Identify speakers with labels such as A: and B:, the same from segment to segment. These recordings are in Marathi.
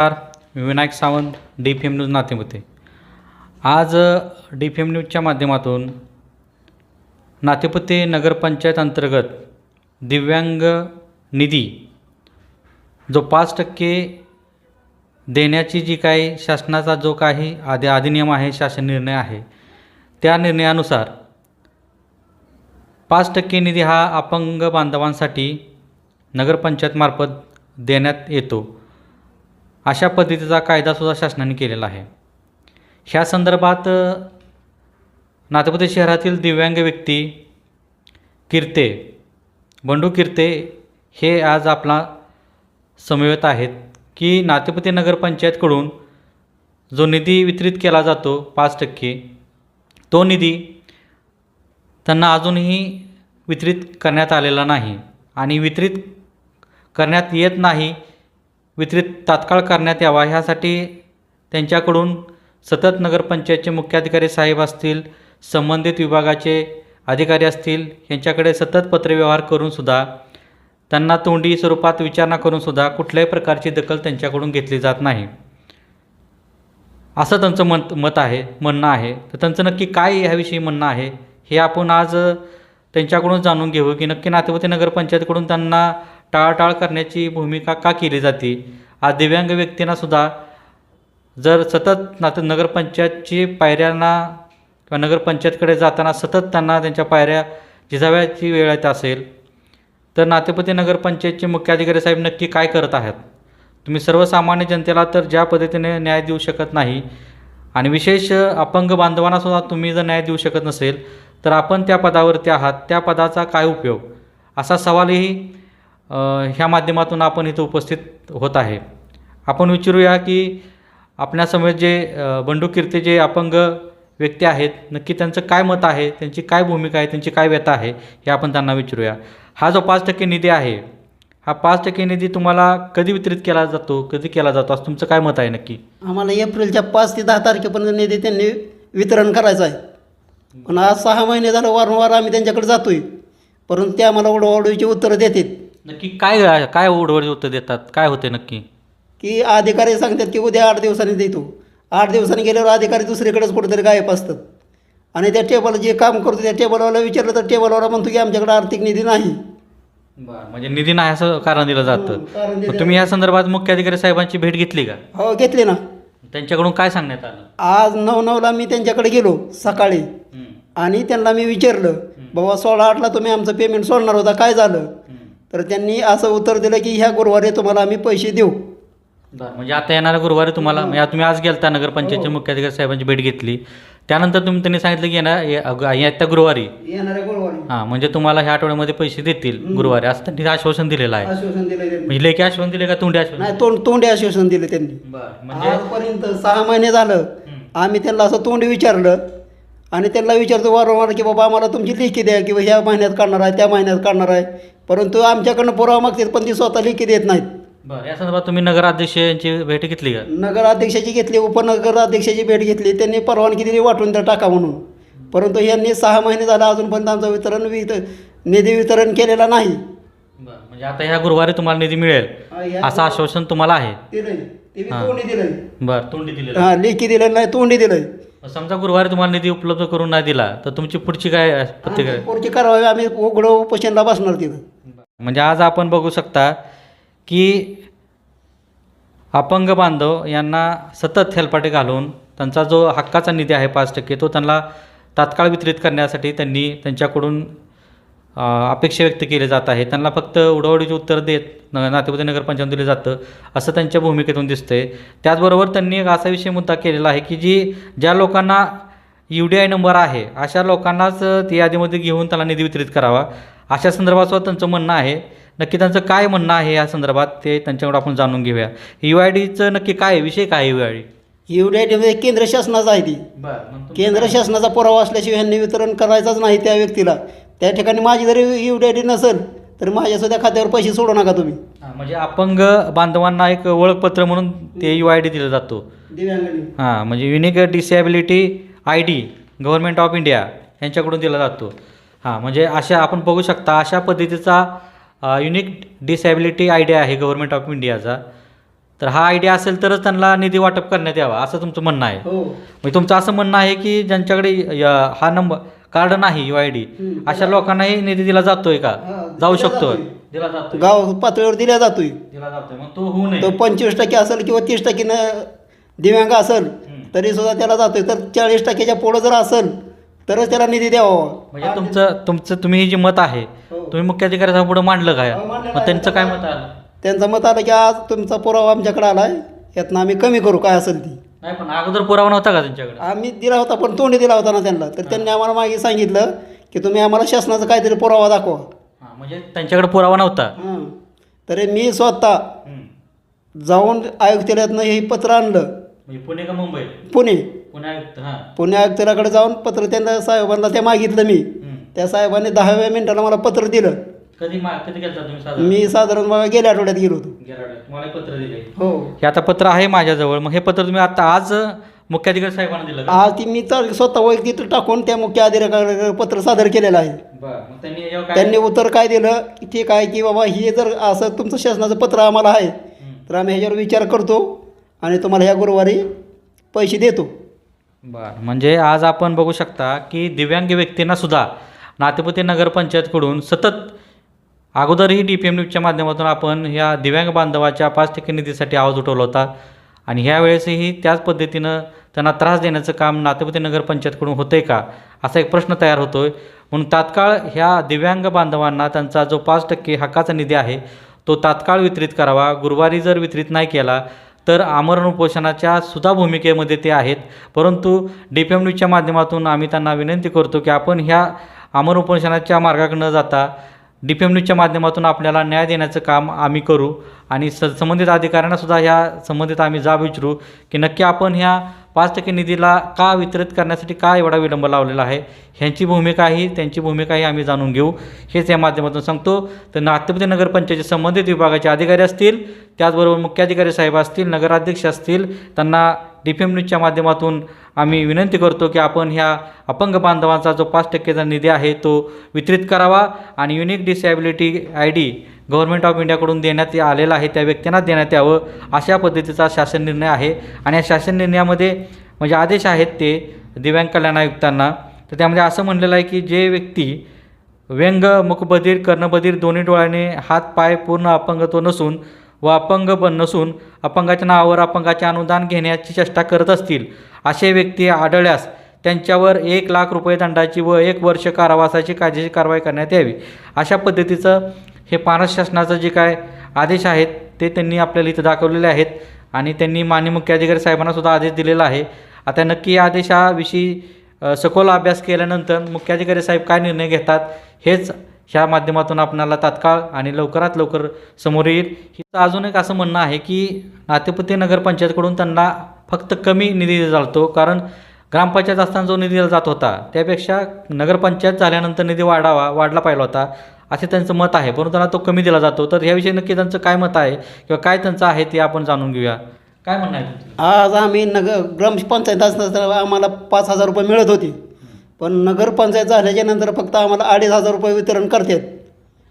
A: नमस्कार मी Vinayak Sawant D P M news Natepute आज डी पी एम न्यूजच्या माध्यमातून नातेपुते नगरपंचायत अंतर्गत दिव्यांग निधी जो पाच टक्के देण्याची जी काही शासनाचा जो काही आधी अधिनियम आहे शासन निर्णय आहे त्या निर्णयानुसार पाच टक्के निधी हा अपंग बांधवांसाठी नगरपंचायतमार्फत देण्यात येतो. अशा पद्धतीचा कायदासुद्धा शासनाने केलेला आहे. ह्या संदर्भात अ, शहरातील दिव्यांग व्यक्ती किर्ते बंडू किर्ते हे आज आपला समवेत आहेत की नातेपती नगरपंचायतकडून जो निधी वितरित केला जातो पाच टक्के तो निधी त्यांना अजूनही वितरित करण्यात आलेला नाही आणि वितरित करण्यात येत नाही वितरित तात्काळ करण्यात यावा. ह्यासाठी त्यांच्याकडून सतत नगरपंचायतचे मुख्याधिकारी साहेब असतील संबंधित विभागाचे अधिकारी असतील यांच्याकडे सतत पत्रव्यवहार करूनसुद्धा त्यांना तोंडी स्वरूपात विचारणा करूनसुद्धा कुठल्याही प्रकारची दखल त्यांच्याकडून घेतली जात नाही. असं त्यांचं मत मत आहे म्हणणं आहे. तर त्यांचं नक्की काय ह्याविषयी म्हणणं आहे हे आपण आज त्यांच्याकडून जाणून घेऊ की नक्की नातेवती नगरपंचायतकडून त्यांना टाळाटाळ करण्याची भूमिका का केली जाते? आज दिव्यांग व्यक्तींनासुद्धा जर सतत नात नगरपंचायतची पायऱ्यांना किंवा नगरपंचायतकडे जाताना सतत त्यांना त्यांच्या पायऱ्या झिजाव्याची वेळ येत असेल तर नातेपती नगरपंचायतचे मुख्याधिकारी साहेब नक्की काय करत आहात? तुम्ही सर्वसामान्य जनतेला तर ज्या पद्धतीने न्याय देऊ शकत नाही आणि विशेष अपंग बांधवांनासुद्धा तुम्ही जर न्याय देऊ शकत नसेल तर आपण त्या पदावरती आहात. त्या पदाचा काय उपयोग? असा सवालही ह्या माध्यमातून आपण इथं उपस्थित होत आहे. आपण विचारूया की आपल्यासमोर जे बंडू कीर्ती जे अपंग व्यक्ती आहेत नक्की त्यांचं काय मत आहे त्यांची काय भूमिका आहे त्यांची काय व्यथा आहे हे आपण त्यांना विचारूया. हा जो पाच टक्के निधी आहे हा पाच टक्के निधी तुम्हाला कधी वितरित केला जातो कधी केला जातो असं तुमचं काय मत आहे नक्की?
B: आम्हाला एप्रिलच्या पाच ते दहा तारखेपर्यंत निधी त्यांनी वितरण करायचं आहे. पण आज सहा महिने झालं वारंवार आम्ही त्यांच्याकडे जातोय. परंतु ते आम्हाला ओढवाडूची उत्तरं देतात.
A: नक्की काय काय ओढवड उत्तर देतात? काय होते नक्की?
B: की अधिकारी सांगतात की उद्या आठ दिवसांनी देतो आठ दिवसांनी गेल्यावर अधिकारी दुसरीकडेच कुठेतरी गायब असतात. आणि त्या टेबल जे काम करतो त्या टेबलवाला विचारलं तर टेबलवाला म्हणतो की आमच्याकडे आर्थिक निधी नाही.
A: म्हणजे निधी नाही असं कारण दिलं जातं.
B: हं, कारण दिलं
A: मग तुम्ही या संदर्भात मुख्याधिकारी साहेबांची भेट घेतली का?
B: हो घेतले ना.
A: त्यांच्याकडून काय सांगण्यात आलं?
B: आज नऊ नऊला मी त्यांच्याकडे गेलो सकाळी. आणि त्यांना मी विचारलं बाबा सोळा आठला तुम्ही आमचं पेमेंट सोडणार होता काय झालं. तर त्यांनी असं उत्तर दिलं की ह्या गुरुवारी तुम्हाला आम्ही पैसे देऊ.
A: बरं म्हणजे आता येणाऱ्या गुरुवारी तुम्हाला म्हणजे आता तुम्ही आज गेलता नगरपंचायतच्या मुख्याधिकारी साहेबांची भेट घेतली. त्यानंतर तुम्ही त्यांनी सांगितलं की येणार ये- येत्या गुरुवारी.
B: येणाऱ्या गुरुवारी.
A: हां म्हणजे तुम्हाला ह्या आठवड्यामध्ये पैसे देतील गुरुवारी. असं त्यांनी आश्वासन दिलेलं आहे.
B: आश्वासन दिलं त्यांनी.
A: म्हणजे लेखी आश्वासन दिले का तोंडी आश्वासन
B: नाही तोंड तोंडी आश्वासन दिलं त्यांनी.
A: बरं म्हणजे
B: आजपर्यंत सहा महिने झालं.
A: हं.
B: आम्ही त्यांना असं तोंडी विचारलं. आणि त्यांना विचारतो वारंवार की बाबा आम्हाला तुमची लेखी द्या किंवा ह्या महिन्यात काढणार आहे त्या महिन्यात काढणार आहे. परंतु आमच्याकडनं पुरावा मागतात पण ती स्वतः लेखी देत नाहीत.
A: बरं या संदर्भात तुम्ही नगराध्यक्ष यांची भेट घेतली का?
B: नगराध्यक्षाची घेतली उपनगराध्यक्षाची भेट घेतली त्यांनी परवानगी दिली वाटून त्या टाका म्हणून. परंतु यांनी सहा महिने झाला अजूनपर्यंत आमचं वितरण वित निधी वितरण केलेला नाही.
A: बरं म्हणजे आता ह्या गुरुवारी तुम्हाला निधी मिळेल असं आश्वासन तुम्हाला आहे.
B: दिलंय. दिलंय.
A: बरं तोंडी दिलेलं.
B: हां लेखी दिलेलं नाही तोंडी दिलंय.
A: समजा गुरुवारी तुम्हाला निधी उपलब्ध करून नाही दिला तर तुमची पुढची काय प्रतिक्रिया?
B: पुढची कारवाई आम्ही उघडं उपोषणला बसणार तिथं
A: म्हणजे आज आपण बघू शकता की अपंग बांधव यांना सतत हेलपाटे घालून त्यांचा जो हक्काचा निधी आहे पाच टक्के तो त्यांना तात्काळ वितरित करण्यासाठी त्यांनी त्यांच्याकडून अपेक्षा व्यक्त केली जात आहे. त्यांना फक्त उडवडीचे उत्तर देत न नातेपती नगरपंचायत दिलं जातं असं त्यांच्या भूमिकेतून दिसतंय. त्याचबरोबर त्यांनी एक असा विषय मुद्दा केलेला आहे की जी ज्या लोकांना यू डी आय नंबर आहे अशा लोकांनाच ती यादीमध्ये घेऊन त्याला निधी वितरित करावा. अशा संदर्भात सुद्धा त्यांचं म्हणणं आहे. नक्की त्यांचं काय म्हणणं आहे या संदर्भात ते त्यांच्याकडून आपण जाणून घेऊया. यू आय डीचं नक्की काय? विषय काय यू आय डी?
B: युडीआयटीमध्ये केंद्र शासनाचं आहे ती. केंद्र शासनाचा पुरावा असल्याशिवाय यांनी वितरण करायचंच नाही त्या व्यक्तीला. त्या ठिकाणी माझी जरी युडीआयटी नसेल तर माझ्या सुद्धा खात्यावर पैसे सोडू नका तुम्ही.
A: हां, म्हणजे अपंग बांधवांना एक ओळखपत्र म्हणून ते यू आय डी दिलं जातो.
B: दिव्यांगांनी.
A: हां म्हणजे unique disability I D government of India यांच्याकडून दिला जातो. हां म्हणजे अशा आपण बघू शकता अशा पद्धतीचा युनिक डिसेबिलिटी आय डी आहे गव्हर्नमेंट ऑफ इंडियाचा तर हा आयडिया असेल तरच त्यांना निधी वाटप करण्यात यावा असं तुमचं म्हणणं आहे.
B: हो.
A: म्हणजे तुमचं असं म्हणणं आहे की ज्यांच्याकडे य- हा नंबर कार्ड नाही यू आय डी. अशा लोकांनाही निधी दिला जातोय का? जाऊ.
B: दिला जातोय. गाव पातळीवर दिला जातोय.
A: दिला जातोय. मग तो होऊ नये.
B: तो पंचवीस टक्के असेल किंवा तीस टक्केनं दिव्यांग असेल. तरी सुद्धा त्याला जातोय. तर चाळीस टक्क्याच्या पुढं जर असेल तरच त्याला निधी द्यावा.
A: म्हणजे तुमचं तुमचं तुम्ही जे मत आहे
B: हो.
A: तुम्ही मुख्याधिकाऱ्यांच्या पुढे मांडलं काय
B: हो,
A: मग
B: आहे.
A: त्यांचं काय मत आलं
B: त्यांचं मत आलं की आज तुमचा पुरावा आमच्याकडे आलाय यातनं आम्ही कमी करू काय असेल ती.
A: नाही पण अगोदर पुरावा नव्हता का त्यांच्याकडे?
B: आम्ही दिला होता पण तोंडी दिला होता ना त्यांना. तर त्यांनी आम्हाला मागे सांगितलं की तुम्ही आम्हाला शासनाचा काहीतरी पुरावा दाखवा.
A: हां म्हणजे त्यांच्याकडे पुरावा नव्हता?
B: हां. तरी मी स्वतः
A: हम्म.
B: जाऊन आयुक्तालयातनं हे पत्र आणलं.
A: म्हणजे पुणे का मुंबई?
B: पुणे.
A: पुणे आयुक्त हां.
B: पुणे आयुक्तालयाकडे जाऊन पत्र त्यांना साहेबांना ते मागितलं मी.
A: हम्म.
B: त्या साहेबांनी दहाव्या मिनिटाला मला पत्र दिलं.
A: कधी मा कधी गेलता तुम्ही साधारण?
B: मी साधारण बघा गेल्या आठवड्यात गेलो होतो.
A: गेल्या आठवड्यात. तुम्हाला एक पत्र दिले
B: हो.
A: हे आता पत्र आहे माझ्याजवळ. मग हे पत्र तुम्ही आता आज मुख्याधिकारी साहेबांना दिलं का?
B: आज ती मी तर स्वतः वैयक्तिक टाकून त्या मुख्य अधिकाऱ्याकडे पत्र सादर केलेलं आहे.
A: बरं. मग त्यांनी याच्यावर काय
B: त्यांनी उत्तर काय दिलं? की ठीक आहे की बाबा हे जर असं तुमचं शासनाचं पत्र आम्हाला आहे. तर आम्ही ह्याच्यावर विचार करतो आणि तुम्हाला ह्या गुरुवारी पैसे देतो.
A: बरं. म्हणजे आज आपण बघू शकता की दिव्यांग व्यक्तींना सुद्धा नातेपुते नगरपंचायतकडून सतत अगोदरही डी पी एम न्यूजच्या माध्यमातून आपण ह्या दिव्यांग बांधवाच्या पाच टक्के निधीसाठी आवाज उठवला होता. आणि ह्या वेळेसही त्याच पद्धतीनं त्यांना त्रास देण्याचं काम नातेपती नगरपंचायतकडून होतं आहे का असा एक प्रश्न तयार होतो आहे म्हणून तात्काळ ह्या दिव्यांग बांधवांना त्यांचा जो पाच टक्के हक्काचा निधी आहे तो तात्काळ वितरित करावा. गुरुवारी जर वितरित नाही केला तर आमरण उपोषणाच्या सुद्धा भूमिकेमध्ये ते आहेत. परंतु डी पी एम न्यूजच्या माध्यमातून आम्ही त्यांना विनंती करतो की आपण ह्या आमरण उपोषणाच्या मार्गाकडे न जाता डी पी एम न्यूजच्या माध्यमातून आपल्याला न्याय देण्याचं काम आम्ही करू आणि स संबंधित अधिकाऱ्यांनासुद्धा ह्या संबंधित आम्ही जाब विचारू की नक्की आपण ह्या पाच टक्के निधीला का वितरित करण्यासाठी का एवढा विलंब लावलेला आहे ह्यांची भूमिकाही त्यांची भूमिकाही आम्ही जाणून घेऊ. हेच या माध्यमातून सांगतो. तर नागपूर नगरपंचायतचे संबंधित विभागाचे अधिकारी असतील त्याचबरोबर मुख्याधिकारी साहेब असतील नगराध्यक्ष असतील त्यांना डी पी एम न्यूजच्या माध्यमातून आम्ही विनंती करतो की आपण ह्या अपंग बांधवांचा जो पाच टक्केचा निधी आहे तो वितरित करावा आणि unique disability I D government of इंडियाकडून देण्यात आलेला आहे त्या व्यक्तींना देण्यात यावं अशा पद्धतीचा शासन निर्णय आहे. आणि या शासन निर्णयामध्ये म्हणजे आदेश आहेत ते दिव्यांग कल्याण आयुक्तांना. तर त्यामध्ये असं म्हणलेलं आहे की जे व्यक्ती व्यंग मुखबधीर कर्णबधीर दोन्ही डोळ्याने हात पाय पूर्ण अपंगत्व नसून व अपंग पण नसून अपंगाच्या नावावर अपंगाचे अनुदान घेण्याची चेष्टा करत असतील असे व्यक्ती आढळल्यास त्यांच्यावर एक लाख रुपये दंडाची व एक वर्ष कारावासाची कायदेशीर कारवाई करण्यात यावी. अशा पद्धतीचं हे पारस शासनाचं जे काय आदेश आहेत ते त्यांनी आपल्याला इथं दाखवलेले आहेत आणि त्यांनी मान्य मुख्याधिकारी साहेबांना सुद्धा आदेश दिलेला आहे. आता नक्की या आदेशाविषयी सखोल अभ्यास केल्यानंतर मुख्याधिकारी साहेब काय निर्णय घेतात हेच ह्या माध्यमातून आपणाला तात्काळ आणि लवकरात लवकर समोर येईल. हिचं अजून एक असं म्हणणं आहे की नातेपुते नगरपंचायतकडून त्यांना फक्त कमी निधी दिला जातो कारण ग्रामपंचायत असताना जो निधी दिला जात होता त्यापेक्षा नगरपंचायत झाल्यानंतर निधी वाढावा वाढला पाहिला होता असे त्यांचं मत आहे. परंतु त्यांना तो कमी दिला जातो. तर ह्याविषयी नक्की त्यांचं काय मत आहे किंवा काय त्यांचं आहे ते आपण जाणून घेऊया. काय म्हणणं आहे
B: आज आम्ही नगर ग्रामपंचायत असताना आम्हाला पाच हजार रुपये मिळत होती. पण नगरपंचायत झाल्याच्यानंतर फक्त आम्हाला अडीच हजार रुपये वितरण करतात.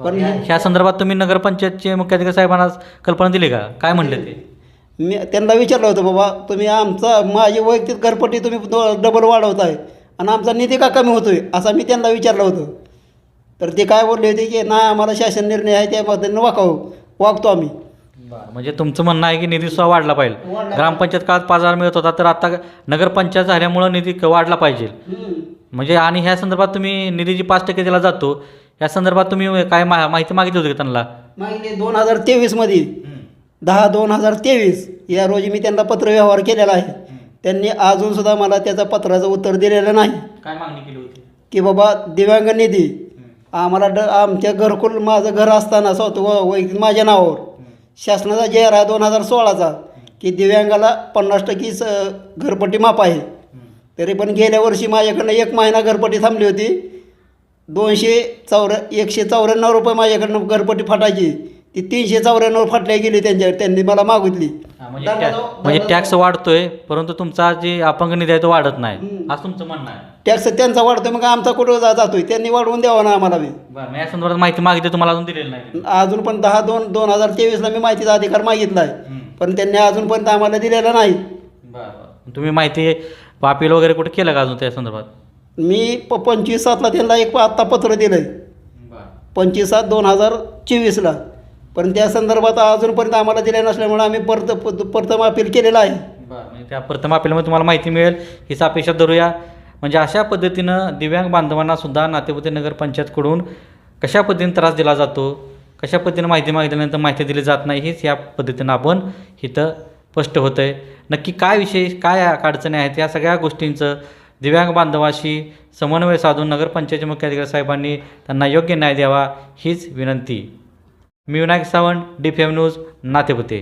B: पण
A: ह्या- संदर्भात तुम्ही नगरपंचायतचे मुख्याधिकारी साहेबांना कल्पना दिली का? काय म्हणले ते?
B: मी त्यांना विचारलं होतं बाबा तुम्ही आमचा माझी वैयक्तिक घरपट्टी तुम्ही डबल वाढवताय आणि आमचा निधी का कमी होतोय? असा मी त्यांना विचारलं होतं. तर ते काय बोलले होते की नाही आम्हाला शासन निर्णय आहे त्या पद्धतीने वाकावं. वागतो आम्ही.
A: म्हणजे तुमचं म्हणणं आहे की निधी सुद्धा वाढला पाहिजे. ग्रामपंचायत काळात पाच हजार मिळत होता तर आता नगरपंचायत झाल्यामुळं निधी वाढला पाहिजे. म्हणजे आणि ह्या संदर्भात तुम्ही निधीची पाच टक्के दिला जातो. या संदर्भात तुम्ही काय मा माहिती मागितली होती का त्यांना?
B: मागील दोन हजार तेवीसमध्ये दहा दोन हजार तेवीस. या रोजी मी त्यांना पत्र व्यवहार केलेला आहे. त्यांनी अजून सुद्धा मला त्याचा पत्राचं उत्तर दिलेलं नाही.
A: काय मागणी केली होती?
B: की बाबा दिव्यांग निधी. आम्हाला ड आमच्या घरकुल माझं घर असताना स्वतः व- वैयक्तिक माझ्या नावावर. शासनाचा जे आहे दोन हजार सोळाचा. की दिव्यांगाला पन्नास टक्के स घरपट्टी माफ आहे. तरी पण गेल्या वर्षी माझ्याकडनं एक महिना घरपट्टी थांबली होती. दोनशे चौऱ्या एकशे चौऱ्याण्णव रुपये माझ्याकडनं घरपट्टी फाटायची. ती तीनशे चौऱ्याण्णव फाटल्या गेली त्यांच्यावर त्यांनी मला मागितली.
A: म्हणजे टॅ- म्हणजे टॅक्स वाढतोय परंतु तुमचा जे अपंग निधी आहे तो वाढत नाही. असं तुमचं म्हणणं आहे.
B: टॅक्स त्यांचा वाढतोय मग आमचा कुठं जा- जातोय? त्यांनी वाढवून द्यावा ना आम्हाला बी.
A: बरं मग या संदर्भात माहिती मागितली तुम्हाला अजून दिलेली नाही.
B: अजून पण दहा दोन दोन हजार तेवीसला मी माहितीचा अधिकार मागितला आहे
A: हम्म.
B: पण त्यांनी अजूनपर्यंत आम्हाला दिलेला नाही.
A: बरं बरं. तुम्ही माहिती अपील वगैरे कुठे केलं का अजून त्या संदर्भात?
B: मी प पंचवीस सातला त्यांना एक आत्ता पत्र दिलं आहे पंचवीस सात दोन हजार चोवीसला. पण त्या संदर्भात अजूनपर्यंत आम्हाला दिल्या नसल्यामुळे आम्ही परत प्रथम अपील केलेलं आहे.
A: म्हणजे त्या प्रथम अपीलमध्ये तुम्हाला माहिती मिळेल. हीच अपेक्षा धरूया. म्हणजे अशा पद्धतीनं दिव्यांग बांधवांना सुद्धा नातेपुते नगर पंचायतकडून कशा पद्धतीने त्रास दिला जातो कशा पद्धतीनं माहिती मागितल्यानंतर माहिती दिली जात नाही हीच या पद्धतीनं आपण इथं स्पष्ट होतं आहे नक्की काय विषय काय अडचणी आहेत या सगळ्या गोष्टींचं दिव्यांग बांधवाशी समन्वय साधून नगरपंचायतचे मुख्याधिकारी साहेबांनी त्यांना योग्य न्याय द्यावा हीच विनंती. मी विनायक सावंत डी न्यूज नातेपुते.